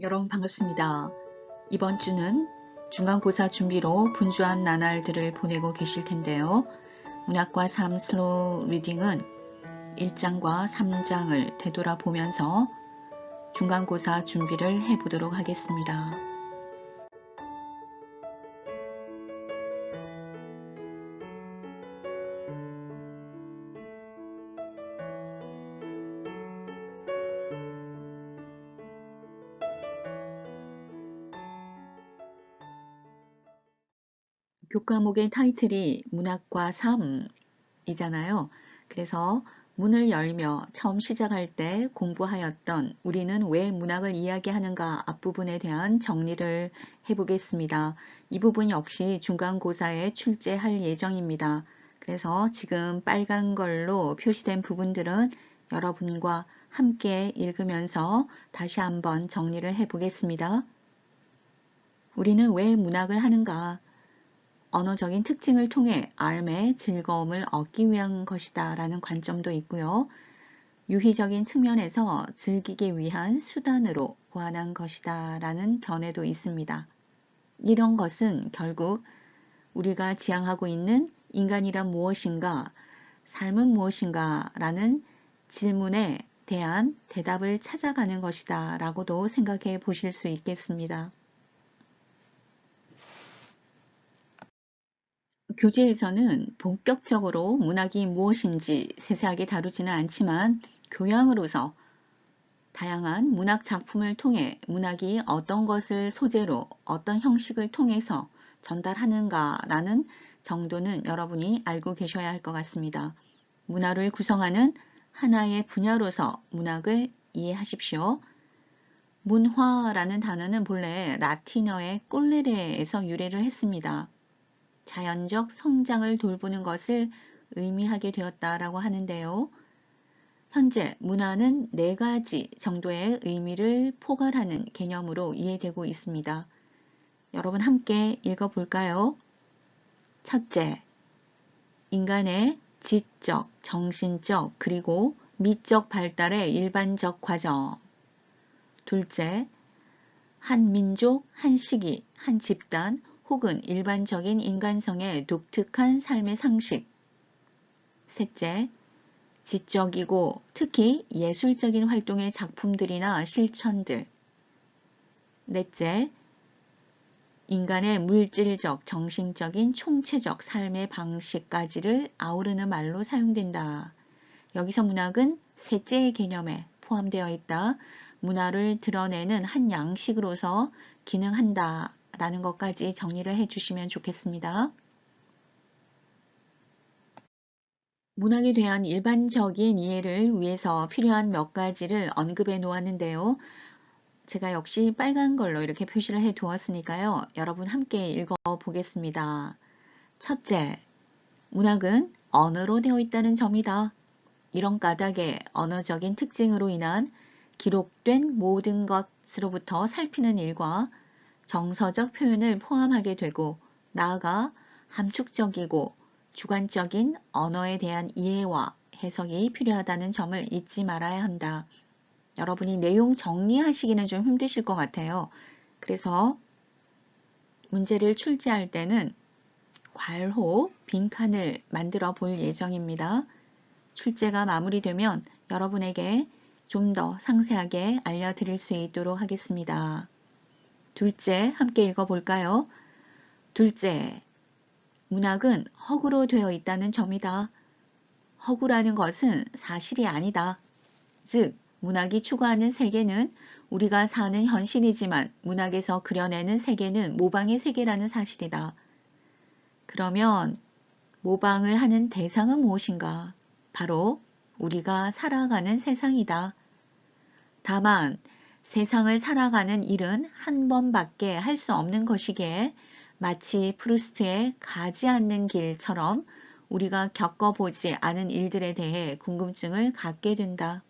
여러분 반갑습니다. 이번 주는 중간고사 준비로 분주한 나날들을 보내고 계실 텐데요. 문학과 삶 슬로우 리딩은 1장과 3장을 되돌아보면서 중간고사 준비를 해보도록 하겠습니다. 교과목의 타이틀이 문학과 삶이잖아요. 그래서 문을 열며 처음 시작할 때 공부하였던 우리는 왜 문학을 이야기하는가 앞부분에 대한 정리를 해보겠습니다. 이 부분 역시 중간고사에 출제할 예정입니다. 그래서 지금 빨간 걸로 표시된 부분들은 여러분과 함께 읽으면서 다시 한번 정리를 해보겠습니다. 우리는 왜 문학을 하는가? 언어적인 특징을 통해 알의 즐거움을 얻기 위한 것이다 라는 관점도 있고요. 유희적인 측면에서 즐기기 위한 수단으로 보완한 것이다 라는 견해도 있습니다. 이런 것은 결국 우리가 지향하고 있는 인간이란 무엇인가, 삶은 무엇인가 라는 질문에 대한 대답을 찾아가는 것이다 라고도 생각해 보실 수 있겠습니다. 교재에서는 본격적으로 문학이 무엇인지 세세하게 다루지는 않지만 교양으로서 다양한 문학 작품을 통해 문학이 어떤 것을 소재로 어떤 형식을 통해서 전달하는가 라는 정도는 여러분이 알고 계셔야 할 것 같습니다. 문화를 구성하는 하나의 분야로서 문학을 이해하십시오. 문화라는 단어는 본래 라틴어의 꼴레레에서 유래를 했습니다. 자연적 성장을 돌보는 것을 의미하게 되었다라고 하는데요. 현재 문화는 네 가지 정도의 의미를 포괄하는 개념으로 이해되고 있습니다. 여러분 함께 읽어볼까요? 첫째, 인간의 지적, 정신적, 그리고 미적 발달의 일반적 과정. 둘째, 한 민족, 한 시기, 한 집단, 혹은 일반적인 인간성의 독특한 삶의 상식. 셋째, 지적이고 특히 예술적인 활동의 작품들이나 실천들. 넷째, 인간의 물질적, 정신적인, 총체적 삶의 방식까지를 아우르는 말로 사용된다. 여기서 문학은 셋째의 개념에 포함되어 있다. 문화를 드러내는 한 양식으로서 기능한다. 라는 것까지 정리를 해주시면 좋겠습니다. 문학에 대한 일반적인 이해를 위해서 필요한 몇 가지를 언급해 놓았는데요. 제가 역시 빨간 걸로 이렇게 표시를 해 두었으니까요. 여러분 함께 읽어 보겠습니다. 첫째, 문학은 언어로 되어 있다는 점이다. 이런 까닭의 언어적인 특징으로 인한 기록된 모든 것으로부터 살피는 일과 정서적 표현을 포함하게 되고 나아가 함축적이고 주관적인 언어에 대한 이해와 해석이 필요하다는 점을 잊지 말아야 한다. 여러분이 내용 정리하시기는 좀 힘드실 것 같아요. 그래서 문제를 출제할 때는 괄호, 빈칸을 만들어 볼 예정입니다. 출제가 마무리되면 여러분에게 좀 더 상세하게 알려드릴 수 있도록 하겠습니다. 둘째, 함께 읽어볼까요? 둘째, 문학은 허구로 되어 있다는 점이다. 허구라는 것은 사실이 아니다. 즉, 문학이 추구하는 세계는 우리가 사는 현실이지만 문학에서 그려내는 세계는 모방의 세계라는 사실이다. 그러면 모방을 하는 대상은 무엇인가? 바로 우리가 살아가는 세상이다. 다만 세상을 살아가는 일은 한 번밖에 할 수 없는 것이기에 마치 프루스트의 가지 않는 길처럼 우리가 겪어보지 않은 일들에 대해 궁금증을 갖게 된다.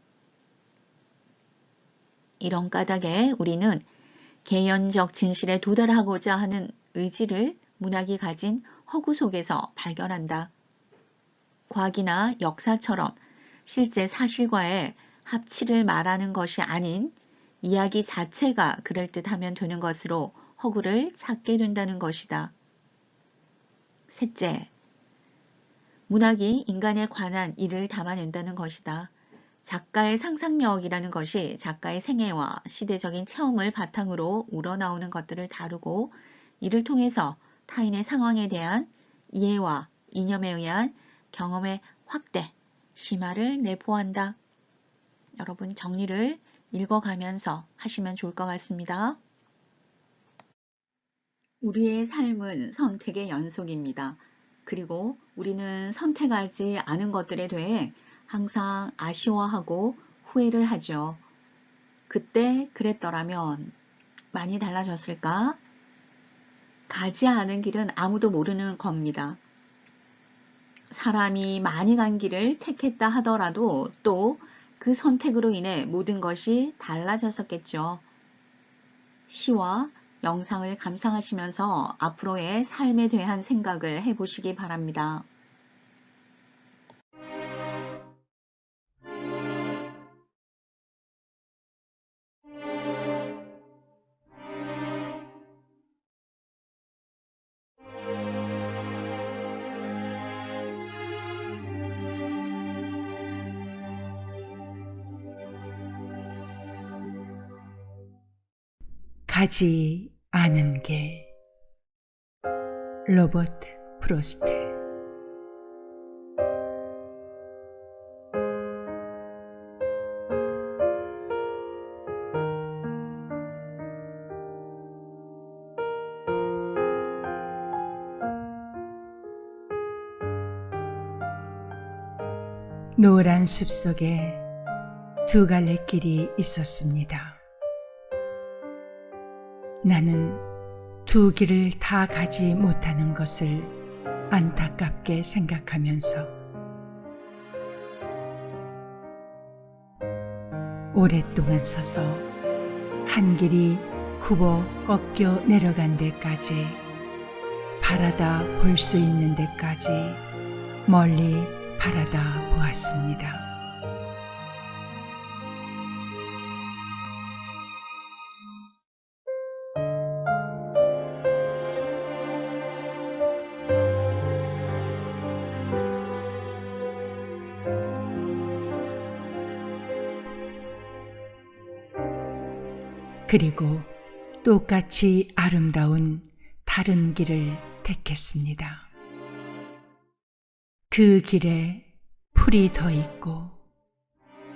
이런 까닭에 우리는 개연적 진실에 도달하고자 하는 의지를 문학이 가진 허구 속에서 발견한다. 과학이나 역사처럼 실제 사실과의 합치를 말하는 것이 아닌 이야기 자체가 그럴듯하면 되는 것으로 허구를 찾게 된다는 것이다. 셋째, 문학이 인간에 관한 일을 담아낸다는 것이다. 작가의 상상력이라는 것이 작가의 생애와 시대적인 체험을 바탕으로 우러나오는 것들을 다루고 이를 통해서 타인의 상황에 대한 이해와 이념에 의한 경험의 확대, 심화를 내포한다. 여러분 정리를 읽어가면서 하시면 좋을 것 같습니다. 우리의 삶은 선택의 연속입니다. 그리고 우리는 선택하지 않은 것들에 대해 항상 아쉬워하고 후회를 하죠. 그때 그랬더라면 많이 달라졌을까? 가지 않은 길은 아무도 모르는 겁니다. 사람이 많이 간 길을 택했다 하더라도 또 그 선택으로 인해 모든 것이 달라졌었겠죠. 시와 영상을 감상하시면서 앞으로의 삶에 대한 생각을 해보시기 바랍니다. 가지 않은 길 로버트 프로스트 노란 숲 속에 두 갈래 길이 있었습니다. 나는 두 길을 다 가지 못하는 것을 안타깝게 생각하면서 오랫동안 서서 한 길이 굽어 꺾여 내려간 데까지 바라다 볼 수 있는 데까지 멀리 바라다 보았습니다. 그리고 똑같이 아름다운 다른 길을 택했습니다. 그 길에 풀이 더 있고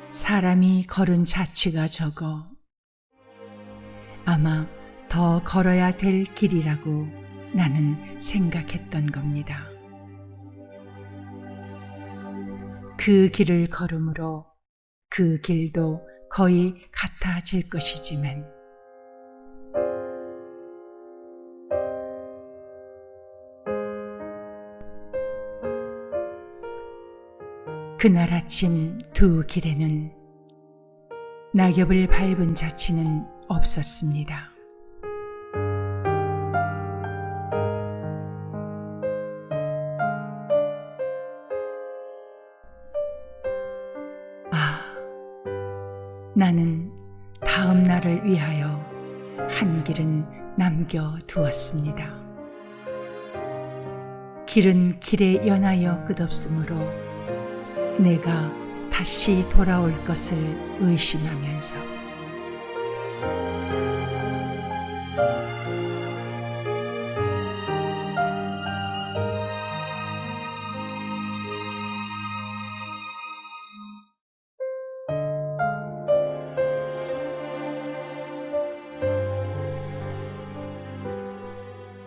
사람이 걸은 자취가 적어 아마 더 걸어야 될 길이라고 나는 생각했던 겁니다. 그 길을 걸음으로 그 길도 거의 같아질 것이지만 그날 아침 두 길에는 낙엽을 밟은 자취는 없었습니다. 아, 나는 다음 날을 위하여 한 길은 남겨두었습니다. 길은 길에 연하여 끝없으므로 내가 다시 돌아올 것을 의심하면서.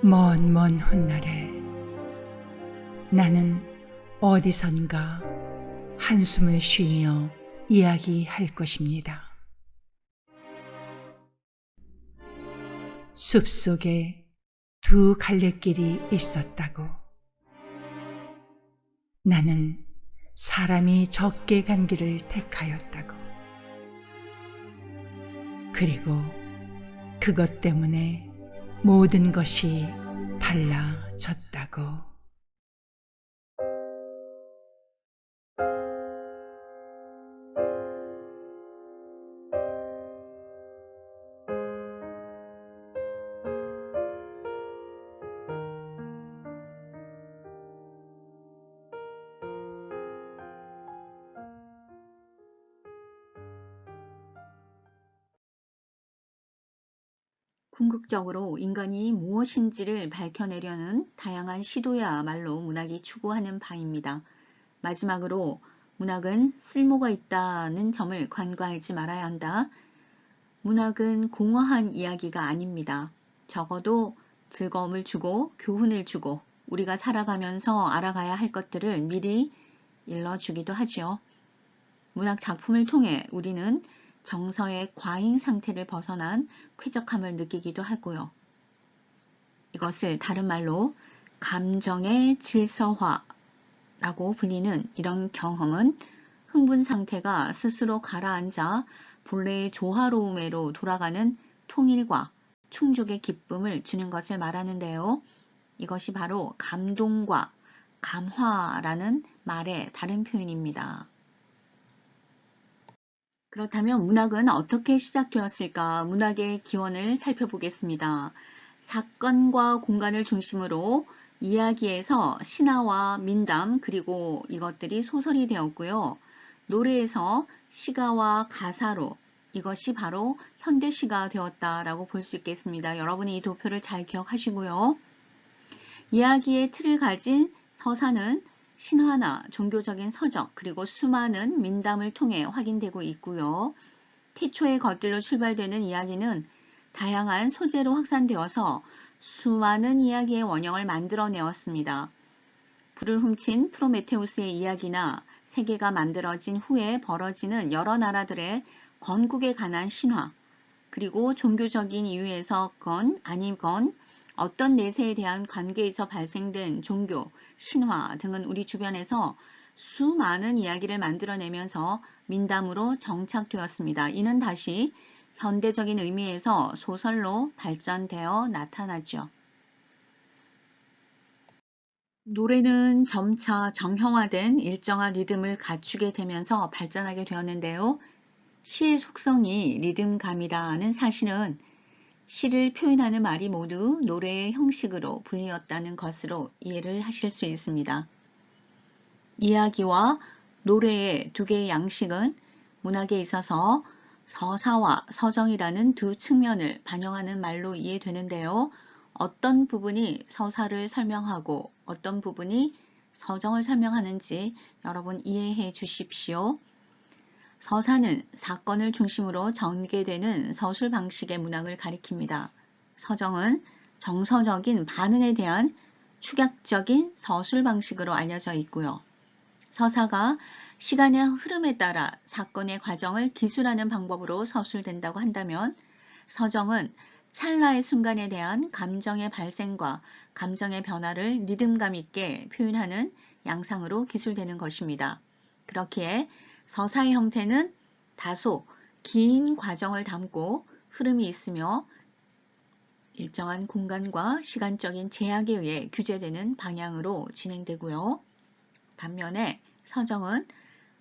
먼 먼 훗날에 나는 어디선가 한숨을 쉬며 이야기할 것입니다. 숲 속에 두 갈래길이 있었다고. 나는 사람이 적게 간 길을 택하였다고. 그리고 그것 때문에 모든 것이 달라졌다고. 궁극적으로 인간이 무엇인지를 밝혀내려는 다양한 시도야말로 문학이 추구하는 바입니다. 마지막으로 문학은 쓸모가 있다는 점을 관과하지 말아야 한다. 문학은 공허한 이야기가 아닙니다. 적어도 즐거움을 주고 교훈을 주고 우리가 살아가면서 알아가야 할 것들을 미리 일러주기도 하지요. 문학 작품을 통해 우리는 정서의 과잉 상태를 벗어난 쾌적함을 느끼기도 하고요. 이것을 다른 말로 감정의 질서화라고 불리는 이런 경험은 흥분 상태가 스스로 가라앉아 본래의 조화로움으로 돌아가는 통일과 충족의 기쁨을 주는 것을 말하는데요. 이것이 바로 감동과 감화라는 말의 다른 표현입니다. 그렇다면 문학은 어떻게 시작되었을까? 문학의 기원을 살펴보겠습니다. 사건과 공간을 중심으로 이야기에서 신화와 민담 그리고 이것들이 소설이 되었고요. 노래에서 시가와 가사로 이것이 바로 현대시가 되었다라고 볼 수 있겠습니다. 여러분이 이 도표를 잘 기억하시고요. 이야기의 틀을 가진 서사는 신화나 종교적인 서적 그리고 수많은 민담을 통해 확인되고 있고요. 태초의 것들로 출발되는 이야기는 다양한 소재로 확산되어서 수많은 이야기의 원형을 만들어내었습니다. 불을 훔친 프로메테우스의 이야기나 세계가 만들어진 후에 벌어지는 여러 나라들의 건국에 관한 신화, 그리고 종교적인 이유에서 건 아니건 어떤 내세에 대한 관계에서 발생된 종교, 신화 등은 우리 주변에서 수많은 이야기를 만들어내면서 민담으로 정착되었습니다. 이는 다시 현대적인 의미에서 소설로 발전되어 나타나죠. 노래는 점차 정형화된 일정한 리듬을 갖추게 되면서 발전하게 되었는데요. 시의 속성이 리듬감이라는 사실은 시를 표현하는 말이 모두 노래의 형식으로 불리었다는 것으로 이해를 하실 수 있습니다. 이야기와 노래의 두 개의 양식은 문학에 있어서 서사와 서정이라는 두 측면을 반영하는 말로 이해되는데요. 어떤 부분이 서사를 설명하고 어떤 부분이 서정을 설명하는지 여러분 이해해 주십시오. 서사는 사건을 중심으로 전개되는 서술 방식의 문학을 가리킵니다. 서정은 정서적인 반응에 대한 축약적인 서술 방식으로 알려져 있고요. 서사가 시간의 흐름에 따라 사건의 과정을 기술하는 방법으로 서술된다고 한다면 서정은 찰나의 순간에 대한 감정의 발생과 감정의 변화를 리듬감 있게 표현하는 양상으로 기술되는 것입니다. 그렇기에 서사의 형태는 다소 긴 과정을 담고 흐름이 있으며 일정한 공간과 시간적인 제약에 의해 규제되는 방향으로 진행되고요. 반면에 서정은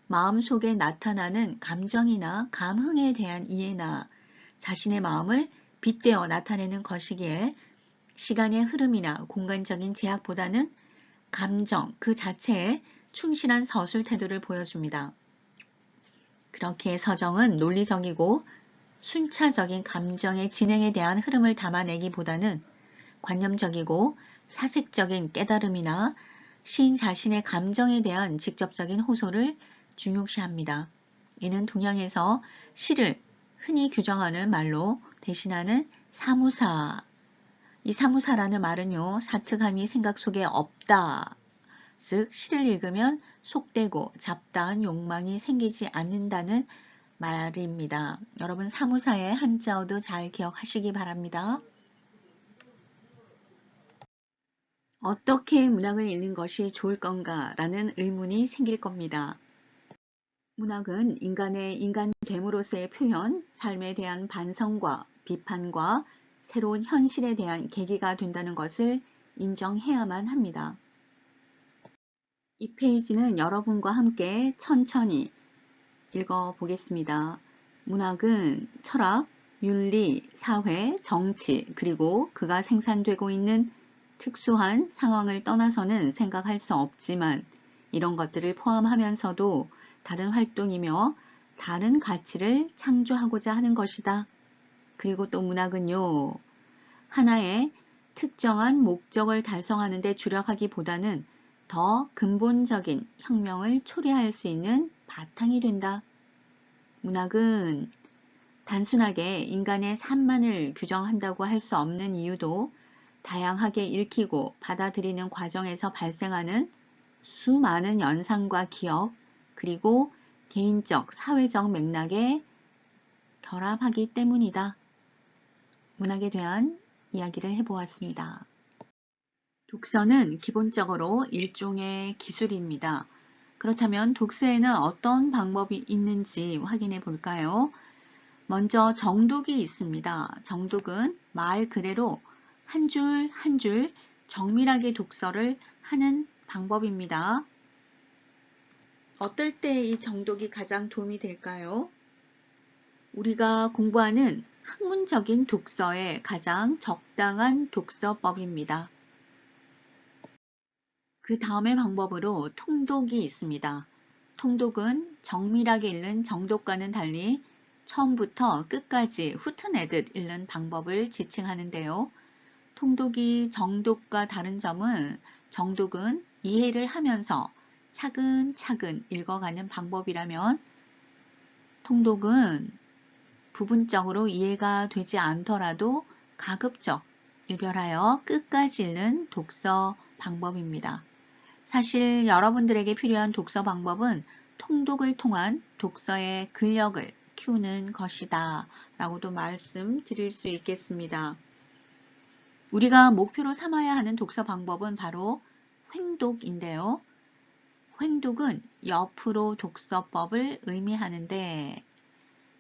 마음속에 나타나는 감정이나 감흥에 대한 이해나 자신의 마음을 빗대어 나타내는 것이기에 시간의 흐름이나 공간적인 제약보다는 감정 그 자체에 충실한 서술 태도를 보여줍니다. 그렇게 서정은 논리적이고 순차적인 감정의 진행에 대한 흐름을 담아내기보다는 관념적이고 사색적인 깨달음이나 시인 자신의 감정에 대한 직접적인 호소를 중요시합니다. 이는 동양에서 시를 흔히 규정하는 말로 대신하는 사무사. 이 사무사라는 말은요, 사특함이 생각 속에 없다. 즉, 시를 읽으면 속되고 잡다한 욕망이 생기지 않는다는 말입니다. 여러분 사무사의 한자어도 잘 기억하시기 바랍니다. 어떻게 문학을 읽는 것이 좋을 건가 라는 의문이 생길 겁니다. 문학은 인간의 인간됨으로서의 표현, 삶에 대한 반성과 비판과 새로운 현실에 대한 계기가 된다는 것을 인정해야만 합니다. 이 페이지는 여러분과 함께 천천히 읽어 보겠습니다. 문학은 철학, 윤리, 사회, 정치, 그리고 그가 생산되고 있는 특수한 상황을 떠나서는 생각할 수 없지만 이런 것들을 포함하면서도 다른 활동이며 다른 가치를 창조하고자 하는 것이다. 그리고 또 문학은요, 하나의 특정한 목적을 달성하는 데 주력하기보다는 더 근본적인 혁명을 초래할 수 있는 바탕이 된다. 문학은 단순하게 인간의 삶만을 규정한다고 할 수 없는 이유도 다양하게 읽히고 받아들이는 과정에서 발생하는 수많은 연상과 기억, 그리고 개인적, 사회적 맥락에 결합하기 때문이다. 문학에 대한 이야기를 해보았습니다. 독서는 기본적으로 일종의 기술입니다. 그렇다면 독서에는 어떤 방법이 있는지 확인해 볼까요? 먼저 정독이 있습니다. 정독은 말 그대로 한 줄 한줄 정밀하게 독서를 하는 방법입니다. 어떨 때 이 정독이 가장 도움이 될까요? 우리가 공부하는 학문적인 독서에 가장 적당한 독서법입니다. 그 다음의 방법으로 통독이 있습니다. 통독은 정밀하게 읽는 정독과는 달리 처음부터 끝까지 훑어내듯 읽는 방법을 지칭하는데요. 통독이 정독과 다른 점은 정독은 이해를 하면서 차근차근 읽어가는 방법이라면 통독은 부분적으로 이해가 되지 않더라도 가급적 일별하여 끝까지 읽는 독서 방법입니다. 사실 여러분들에게 필요한 독서 방법은 통독을 통한 독서의 근력을 키우는 것이다 라고도 말씀드릴 수 있겠습니다. 우리가 목표로 삼아야 하는 독서 방법은 바로 횡독인데요. 횡독은 옆으로 독서법을 의미하는데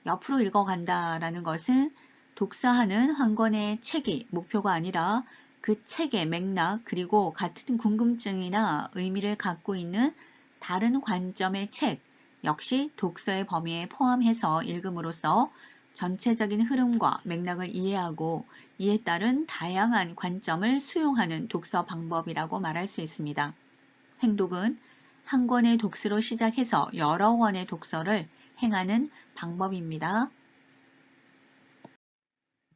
옆으로 읽어간다라는 것은 독서하는 한 권의 책이 목표가 아니라 그 책의 맥락 그리고 같은 궁금증이나 의미를 갖고 있는 다른 관점의 책 역시 독서의 범위에 포함해서 읽음으로써 전체적인 흐름과 맥락을 이해하고 이에 따른 다양한 관점을 수용하는 독서 방법이라고 말할 수 있습니다. 횡독은 한 권의 독서로 시작해서 여러 권의 독서를 행하는 방법입니다.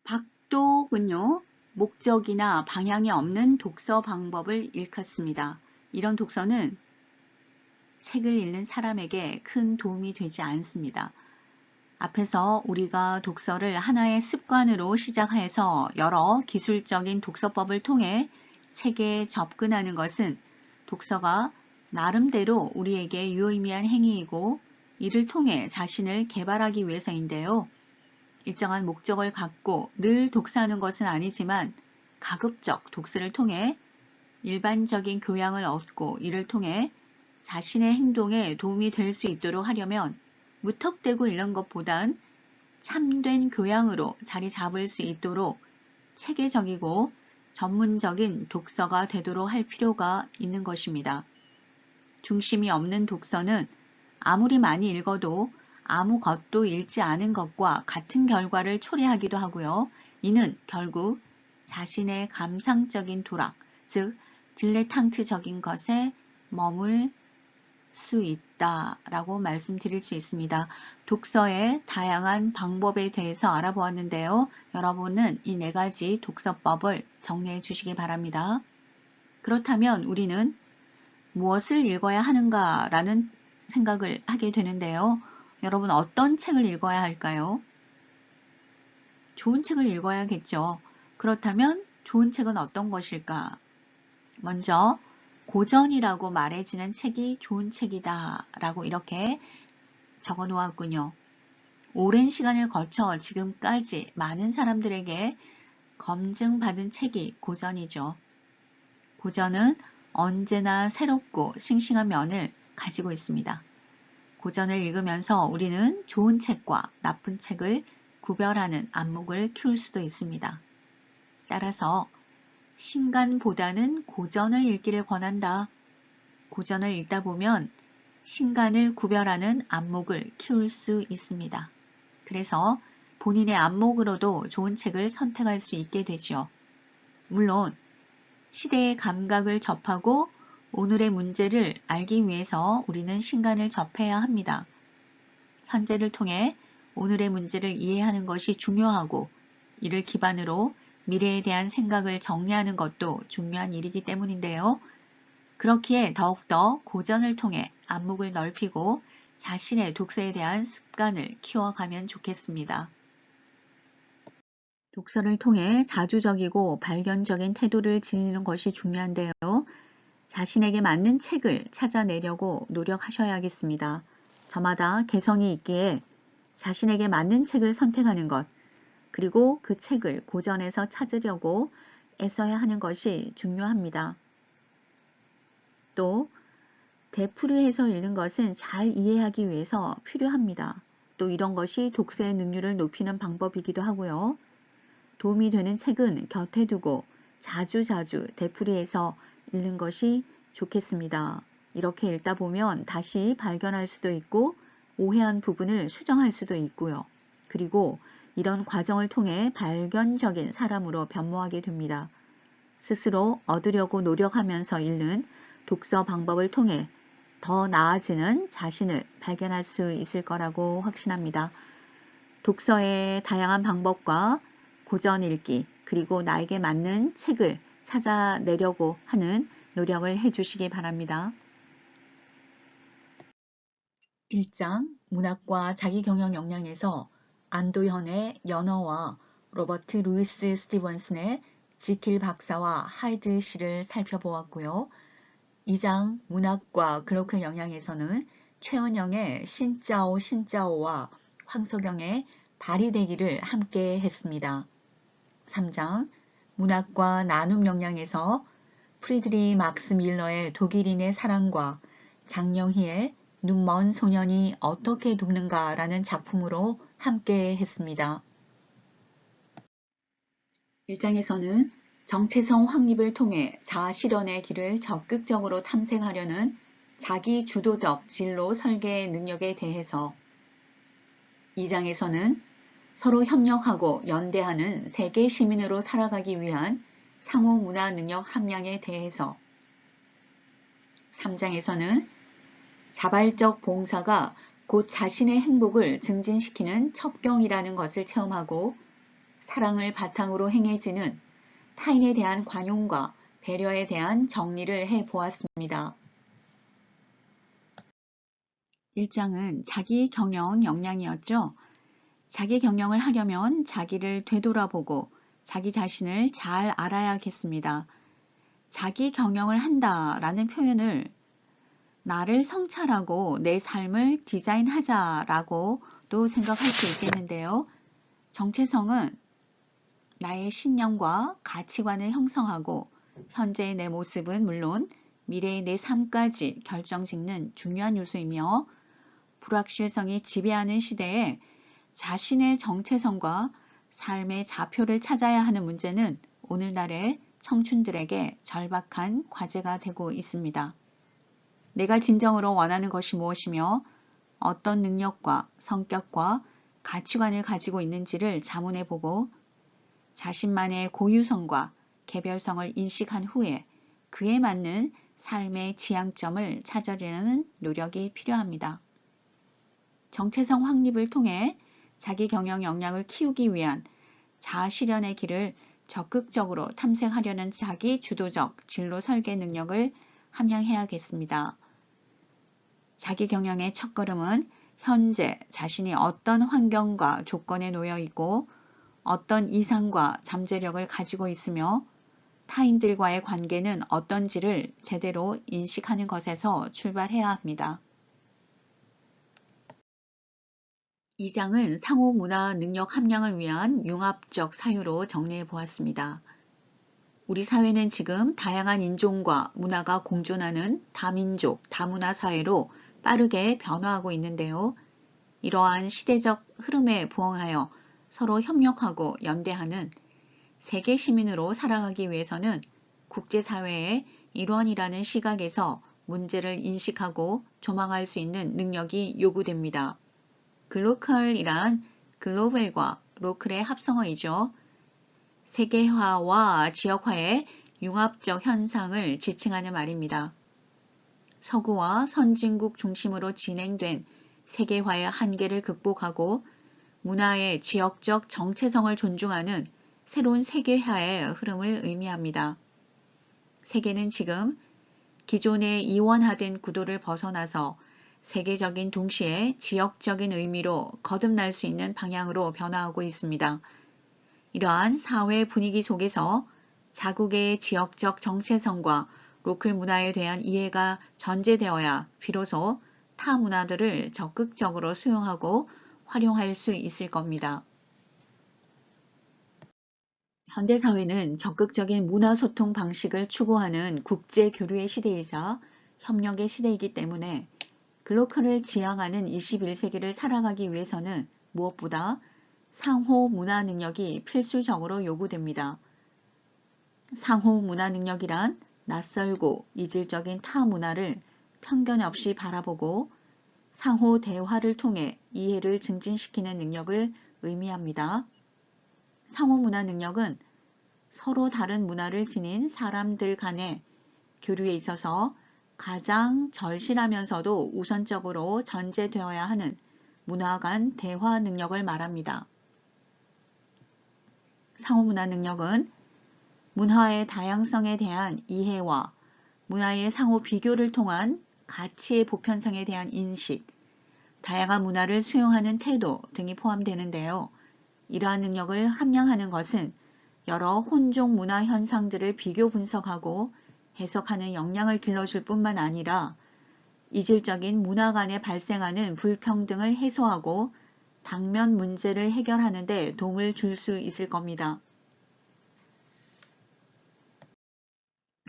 박독은요, 목적이나 방향이 없는 독서 방법을 일컫습니다. 이런 독서는 책을 읽는 사람에게 큰 도움이 되지 않습니다. 앞에서 우리가 독서를 하나의 습관으로 시작해서 여러 기술적인 독서법을 통해 책에 접근하는 것은 독서가 나름대로 우리에게 유의미한 행위이고 이를 통해 자신을 개발하기 위해서인데요. 일정한 목적을 갖고 늘 독서하는 것은 아니지만 가급적 독서를 통해 일반적인 교양을 얻고 이를 통해 자신의 행동에 도움이 될 수 있도록 하려면 무턱대고 읽는 것보단 참된 교양으로 자리 잡을 수 있도록 체계적이고 전문적인 독서가 되도록 할 필요가 있는 것입니다. 중심이 없는 독서는 아무리 많이 읽어도 아무것도 읽지 않은 것과 같은 결과를 초래하기도 하고요. 이는 결국 자신의 감상적인 도락, 즉 딜레탕트적인 것에 머물 수 있다라고 말씀드릴 수 있습니다. 독서의 다양한 방법에 대해서 알아보았는데요. 여러분은 이 네 가지 독서법을 정리해 주시기 바랍니다. 그렇다면 우리는 무엇을 읽어야 하는가라는 생각을 하게 되는데요. 여러분 어떤 책을 읽어야 할까요? 좋은 책을 읽어야겠죠. 그렇다면 좋은 책은 어떤 것일까? 먼저 고전이라고 말해지는 책이 좋은 책이다 라고 이렇게 적어 놓았군요. 오랜 시간을 거쳐 지금까지 많은 사람들에게 검증받은 책이 고전이죠. 고전은 언제나 새롭고 싱싱한 면을 가지고 있습니다. 고전을 읽으면서 우리는 좋은 책과 나쁜 책을 구별하는 안목을 키울 수도 있습니다. 따라서 신간보다는 고전을 읽기를 권한다. 고전을 읽다 보면 신간을 구별하는 안목을 키울 수 있습니다. 그래서 본인의 안목으로도 좋은 책을 선택할 수 있게 되지요. 물론 시대의 감각을 접하고 오늘의 문제를 알기 위해서 우리는 신간을 접해야 합니다. 현재를 통해 오늘의 문제를 이해하는 것이 중요하고 이를 기반으로 미래에 대한 생각을 정리하는 것도 중요한 일이기 때문인데요. 그렇기에 더욱더 고전을 통해 안목을 넓히고 자신의 독서에 대한 습관을 키워가면 좋겠습니다. 독서를 통해 자주적이고 발견적인 태도를 지니는 것이 중요한데요. 자신에게 맞는 책을 찾아내려고 노력하셔야겠습니다. 저마다 개성이 있기에 자신에게 맞는 책을 선택하는 것, 그리고 그 책을 고전에서 찾으려고 애써야 하는 것이 중요합니다. 또 되풀이해서 읽는 것은 잘 이해하기 위해서 필요합니다. 또 이런 것이 독서의 능률을 높이는 방법이기도 하고요. 도움이 되는 책은 곁에 두고 자주자주 되풀이해서 읽는 것이 좋겠습니다. 이렇게 읽다 보면 다시 발견할 수도 있고 오해한 부분을 수정할 수도 있고요. 그리고 이런 과정을 통해 발견적인 사람으로 변모하게 됩니다. 스스로 얻으려고 노력하면서 읽는 독서 방법을 통해 더 나아지는 자신을 발견할 수 있을 거라고 확신합니다. 독서의 다양한 방법과 고전 읽기, 그리고 나에게 맞는 책을 찾아내려고 하는 노력을 해주시기 바랍니다. 1장 문학과 자기경영 역량에서 안도현의 연어와 로버트 루이스 스티븐슨의 지킬 박사와 하이드 시를 살펴보았고요. 2장 문학과 그로크 영향에서는 최은영의 신짜오 신짜오와 황소경의 발휘되기를 함께 했습니다. 3장 문학과 나눔 역량에서 프리드리 막스 밀러의 독일인의 사랑과 장영희의 눈먼 소년이 어떻게 돕는가라는 작품으로 함께 했습니다. 1장에서는 정체성 확립을 통해 자아 실현의 길을 적극적으로 탐색하려는 자기 주도적 진로 설계 능력에 대해서 2장에서는 서로 협력하고 연대하는 세계 시민으로 살아가기 위한 상호 문화 능력 함량에 대해서 3장에서는 자발적 봉사가 곧 자신의 행복을 증진시키는 첩경이라는 것을 체험하고 사랑을 바탕으로 행해지는 타인에 대한 관용과 배려에 대한 정리를 해 보았습니다. 1장은 자기 경영 역량이었죠. 자기 경영을 하려면 자기를 되돌아보고 자기 자신을 잘 알아야겠습니다. 자기 경영을 한다 라는 표현을 나를 성찰하고 내 삶을 디자인하자 라고도 생각할 수 있겠는데요. 정체성은 나의 신념과 가치관을 형성하고 현재의 내 모습은 물론 미래의 내 삶까지 결정짓는 중요한 요소이며 불확실성이 지배하는 시대에 자신의 정체성과 삶의 좌표를 찾아야 하는 문제는 오늘날의 청춘들에게 절박한 과제가 되고 있습니다. 내가 진정으로 원하는 것이 무엇이며 어떤 능력과 성격과 가치관을 가지고 있는지를 자문해 보고 자신만의 고유성과 개별성을 인식한 후에 그에 맞는 삶의 지향점을 찾으려는 노력이 필요합니다. 정체성 확립을 통해 자기 경영 역량을 키우기 위한 자아 실현의 길을 적극적으로 탐색하려는 자기 주도적 진로 설계 능력을 함양해야겠습니다. 자기 경영의 첫걸음은 현재 자신이 어떤 환경과 조건에 놓여 있고 어떤 이상과 잠재력을 가지고 있으며 타인들과의 관계는 어떤지를 제대로 인식하는 것에서 출발해야 합니다. 2장은 상호 문화 능력 함량을 위한 융합적 사유로 정리해 보았습니다. 우리 사회는 지금 다양한 인종과 문화가 공존하는 다민족, 다문화 사회로 빠르게 변화하고 있는데요. 이러한 시대적 흐름에 부응하여 서로 협력하고 연대하는 세계 시민으로 살아가기 위해서는 국제사회의 일원이라는 시각에서 문제를 인식하고 조망할 수 있는 능력이 요구됩니다. 글로컬이란 글로벌과 로컬의 합성어이죠. 세계화와 지역화의 융합적 현상을 지칭하는 말입니다. 서구와 선진국 중심으로 진행된 세계화의 한계를 극복하고 문화의 지역적 정체성을 존중하는 새로운 세계화의 흐름을 의미합니다. 세계는 지금 기존의 이원화된 구도를 벗어나서 세계적인 동시에 지역적인 의미로 거듭날 수 있는 방향으로 변화하고 있습니다. 이러한 사회 분위기 속에서 자국의 지역적 정체성과 로컬 문화에 대한 이해가 전제되어야 비로소 타 문화들을 적극적으로 수용하고 활용할 수 있을 겁니다. 현대사회는 적극적인 문화소통 방식을 추구하는 국제 교류의 시대이자 협력의 시대이기 때문에 글로컬을 지향하는 21세기를 살아가기 위해서는 무엇보다 상호 문화 능력이 필수적으로 요구됩니다. 상호 문화 능력이란 낯설고 이질적인 타 문화를 편견 없이 바라보고 상호 대화를 통해 이해를 증진시키는 능력을 의미합니다. 상호 문화 능력은 서로 다른 문화를 지닌 사람들 간의 교류에 있어서 가장 절실하면서도 우선적으로 전제되어야 하는 문화 간 대화 능력을 말합니다. 상호 문화 능력은 문화의 다양성에 대한 이해와 문화의 상호 비교를 통한 가치의 보편성에 대한 인식, 다양한 문화를 수용하는 태도 등이 포함되는데요. 이러한 능력을 함양하는 것은 여러 혼종 문화 현상들을 비교 분석하고 해석하는 역량을 길러줄 뿐만 아니라 이질적인 문화 간에 발생하는 불평등을 해소하고 당면 문제를 해결하는 데 도움을 줄 수 있을 겁니다.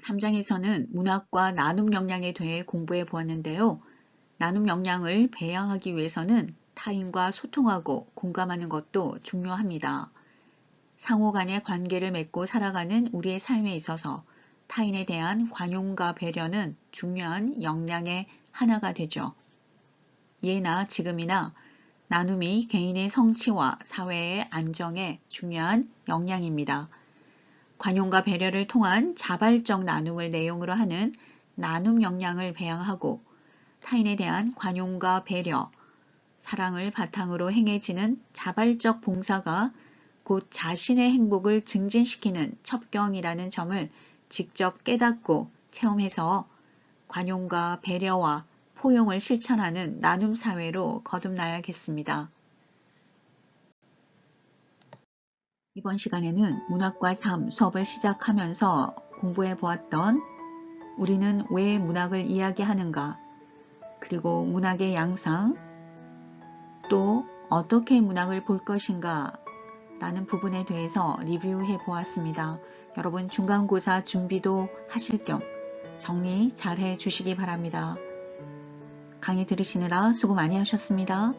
3장에서는 문학과 나눔 역량에 대해 공부해 보았는데요. 나눔 역량을 배양하기 위해서는 타인과 소통하고 공감하는 것도 중요합니다. 상호 간의 관계를 맺고 살아가는 우리의 삶에 있어서 타인에 대한 관용과 배려는 중요한 역량의 하나가 되죠. 예나 지금이나 나눔이 개인의 성취와 사회의 안정에 중요한 역량입니다. 관용과 배려를 통한 자발적 나눔을 내용으로 하는 나눔 역량을 배양하고 타인에 대한 관용과 배려, 사랑을 바탕으로 행해지는 자발적 봉사가 곧 자신의 행복을 증진시키는 첩경이라는 점을 직접 깨닫고 체험해서 관용과 배려와 포용을 실천하는 나눔 사회로 거듭나야겠습니다. 이번 시간에는 문학과 삶 수업을 시작하면서 공부해 보았던 우리는 왜 문학을 이야기하는가, 그리고 문학의 양상, 또 어떻게 문학을 볼 것인가 라는 부분에 대해서 리뷰해 보았습니다. 여러분 중간고사 준비도 하실 겸 정리 잘 해 주시기 바랍니다. 강의 들으시느라 수고 많이 하셨습니다.